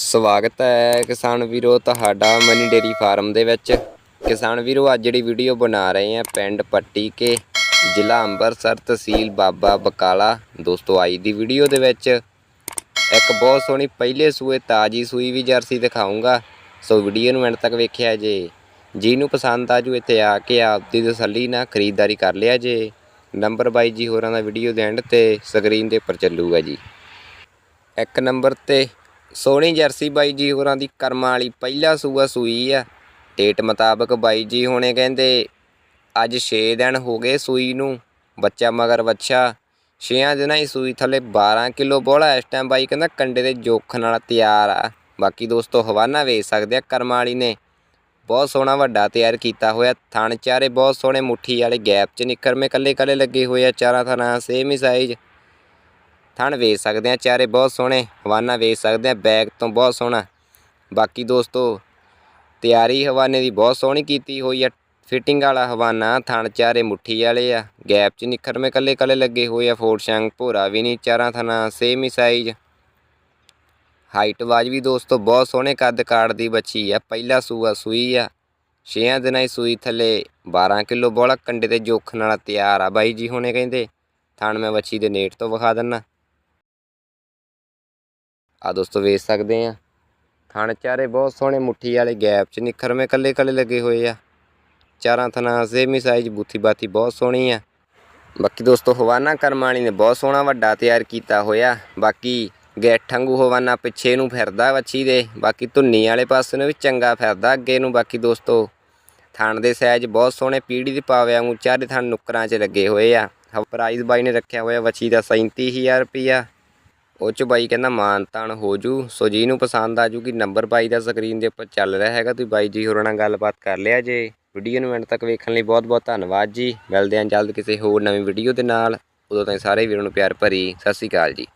ਸਵਾਗਤ ਹੈ ਕਿਸਾਨ ਵੀਰੋ ਤੁਹਾਡਾ ਮਨੀ ਡੇਰੀ ਫਾਰਮ ਦੇ ਵਿੱਚ। ਕਿਸਾਨ ਵੀਰੋ, ਅੱਜ ਜਿਹੜੀ ਵੀਡੀਓ ਬਣਾ ਰਹੇ ਆ ਪਿੰਡ ਪੱਟੀ ਕੇ ਜ਼ਿਲ੍ਹਾ ਅੰਮ੍ਰਿਤਸਰ ਤਹਿਸੀਲ ਬਾਬਾ ਬਕਾਲਾ। ਦੋਸਤੋ ਅੱਜ ਦੀ ਵੀਡੀਓ ਦੇ ਵਿੱਚ ਇੱਕ ਬਹੁਤ ਸੋਹਣੀ ਪਹਿਲੇ ਸੂਏ, ਤਾਜੀ ਸੂਈ ਵੀ ਜਰਸੀ ਦਿਖਾਉਂਗਾ ਸੋ ਵੀਡੀਓ ਨੂੰ ਐਂਡ ਤੱਕ ਵੇਖਿਆ ਜੇ। ਜਿਹਨੂੰ ਪਸੰਦ ਆਜੂ ਇੱਥੇ ਆ ਕੇ ਆਪਦੀ ਤਸੱਲੀ ਨਾਲ ਖਰੀਦਦਾਰੀ ਕਰ ਲਿਆ ਜੇ। ਨੰਬਰ ਬਾਈ ਜੀ ਹੋਰਾਂ ਦਾ ਵੀਡੀਓ ਦੇ ਐਂਡ ਤੇ ਸਕਰੀਨ ਦੇ ਉੱਪਰ ਚੱਲੂਗਾ ਜੀ। ਇੱਕ ਨੰਬਰ ਤੇ ਸੋਹਣੀ ਜਰਸੀ ਬਾਈ ਜੀ ਹੋਰਾਂ ਦੀ ਕਰਮਾਂ ਵਾਲੀ ਪਹਿਲਾ ਸੂਆ ਸੂਈ ਆ। ਡੇਟ ਮੁਤਾਬਕ ਬਾਈ ਜੀ ਹੋਣੇ ਕਹਿੰਦੇ ਅੱਜ 6 ਦਿਨ ਹੋ ਗਏ ਸੂਈ ਨੂੰ, ਬੱਚਾ ਮਗਰ ਬੱਚਾ 6 ਦਿਨਾਂ ਹੀ ਸੂਈ ਥੱਲੇ 12 ਕਿਲੋ ਬੋਲਾ ਇਸ ਟਾਈਮ ਬਾਈ ਕਹਿੰਦਾ ਕੰਡੇ ਦੇ ਜੋਖ ਨਾਲ ਤਿਆਰ ਆ। ਬਾਕੀ ਦੋਸਤੋ ਹਵਾਨਾ ਵੇਚ ਸਕਦੇ ਆ ਕਰਮਾਂ ਵਾਲੀ ਨੇ। ਬਹੁਤ ਸੋਹਣਾ ਵੱਡਾ ਤਿਆਰ ਕੀਤਾ ਹੋਇਆ। ਥਣ ਚਾਰੇ ਬਹੁਤ ਸੋਹਣੇ ਮੁੱਠੀ ਵਾਲੇ ਗੈਪ 'ਚ ਨਿਕਰਮੇ ਕੱਲੇ ਕੱਲੇ ਲੱਗੇ ਹੋਏ ਆ, ਚਾਰਾਂ ਥਣਾ ਸੇਮ ਹੀ ਸਾਈਜ਼ ਥਣ ਵੇਚ ਸਕਦੇ ਆ। ਚਾਰੇ ਬਹੁਤ ਸੋਹਣੇ ਹਵਾਨਾ ਵੇਚ ਸਕਦੇ ਆ। ਬੈਗ ਤੋਂ ਬਹੁਤ ਸੋਹਣਾ। ਬਾਕੀ ਦੋਸਤੋ, ਤਿਆਰੀ ਹਵਾਨੇ ਦੀ ਬਹੁਤ ਸੋਹਣੀ ਕੀਤੀ ਹੋਈ ਆ। ਫਿਟਿੰਗ ਵਾਲਾ ਹਵਾਨਾ, ਥਣ ਚਾਰੇ ਮੁੱਠੀ ਵਾਲੇ ਆ। ਗੈਪ 'ਚ ਨਿਖਰਵੇਂ ਕੱਲੇ ਕੱਲੇ ਲੱਗੇ ਹੋਏ ਆ। ਫੋਰ ਸ਼ੰਗ, ਭੋਰਾ ਵੀ ਨਹੀਂ, ਚਾਰਾਂ ਥਣਾ ਸੇਮ ਹੀ ਸਾਈਜ਼ ਹਾਈਟ ਵਾਜ ਵੀ ਦੋਸਤੋ ਬਹੁਤ ਸੋਹਣੇ। ਕੱਦ ਕਾੜ ਦੀ ਬੱਚੀ ਆ। ਪਹਿਲਾ ਸੂਆ ਸੂਈ ਆ। ਛੇਆਂ ਦਿਨਾਂ ਹੀ ਸੂਈ ਥੱਲੇ 12 ਕਿਲੋ ਬੋਲਾ। ਕੰਡੇ ਤੇ ਜੋਖ ਨਾਲ ਤਿਆਰ ਆ ਬਾਈ ਜੀ ਹੁਣੇ ਕਹਿੰਦੇ। ਥਣ ਮੈਂ ਬੱਚੀ ਦੇ ਨੇਟ ਤੋਂ ਵਿਖਾ ਦਿੰਨਾ। ਆ ਦੋਸਤੋ ਵੇਚ ਸਕਦੇ ਆ। ਥਣ ਚਾਰੇ ਬਹੁਤ ਸੋਹਣੇ ਮੁੱਠੀ ਵਾਲੇ ਗੈਪ ਚ ਨਿਖਰਵੇਂ ਕੱਲੇ ਕੱਲੇ ਲੱਗੇ ਹੋਏ ਆ। ਚਾਰਾਂ ਥਣਾ ਸੇਮੀ ਸਾਈਜ਼ ਬੂਥੀ ਬਾਥੀ ਬਹੁਤ ਸੋਹਣੀ ਆ। ਬਾਕੀ ਦੋਸਤੋ ਹਵਾਨਾ ਕਰਮਾਣੀ ਨੇ ਬਹੁਤ ਸੋਹਣਾ ਵੱਡਾ ਤਿਆਰ ਕੀਤਾ ਹੋਇਆ। ਬਾਕੀ ਗੈਠ ਹਵਾਨਾ ਪਿੱਛੇ ਨੂੰ ਫਿਰਦਾ ਵੱਛੀ ਦੇ। ਬਾਕੀ ਧੁੰਨੀ ਵਾਲੇ ਪਾਸੇ ਨੂੰ ਵੀ ਚੰਗਾ ਫਿਰਦਾ ਅੱਗੇ ਨੂੰ। ਬਾਕੀ ਦੋਸਤੋ ਥਣ ਦੇ ਸਾਈਜ਼ ਬਹੁਤ ਸੋਹਣੇ ਪੀੜੀ ਦੇ ਪਾਵਿਆਂ ਨੂੰ ਚਾਰੇ ਥਣ ਨੁੱਕਰਾਂ 'ਚ ਲੱਗੇ ਹੋਏ ਆ। ਪ੍ਰਾਈਸ ਬਾਈ ਨੇ ਰੱਖਿਆ ਹੋਇਆ ਵੱਛੀ ਦਾ 37000 ਰੁਪਿਆ ਉਹ ਚ ਬਾਈ ਕਹਿੰਦਾ ਮਾਨ ਤਾਨ ਹੋ ਜੂ। ਸੋ ਨੂੰ ਪਸੰਦ ਆ ਜੂਗੀ ਨੰਬਰ ਬਾਈ ਦਾ ਸਕਰੀਨ ਦੇ ਉੱਪਰ ਚੱਲ ਰਿਹਾ ਹੈਗਾ। ਤੁਸੀਂ ਬਾਈ ਜੀ ਹੋਰਾਂ ਨਾਲ ਗੱਲਬਾਤ ਕਰ ਲਿਆ ਜੇ। ਵੀਡੀਓ ਨੂੰ ਐਂਡ ਤੱਕ ਵੇਖਣ ਲਈ ਬਹੁਤ ਬਹੁਤ ਧੰਨਵਾਦ ਜੀ। ਮਿਲਦੇ ਹਾਂ ਜਲਦ ਕਿਸੇ ਹੋਰ ਨਵੀਂ ਵੀਡੀਓ ਦੇ ਨਾਲ। ਉਦੋਂ ਤਾਈਂ ਸਾਰੇ ਵੀਰਾਂ ਨੂੰ ਪਿਆਰ ਭਰੀ ਸਤਿ ਸ਼੍ਰੀ ਅਕਾਲ ਜੀ।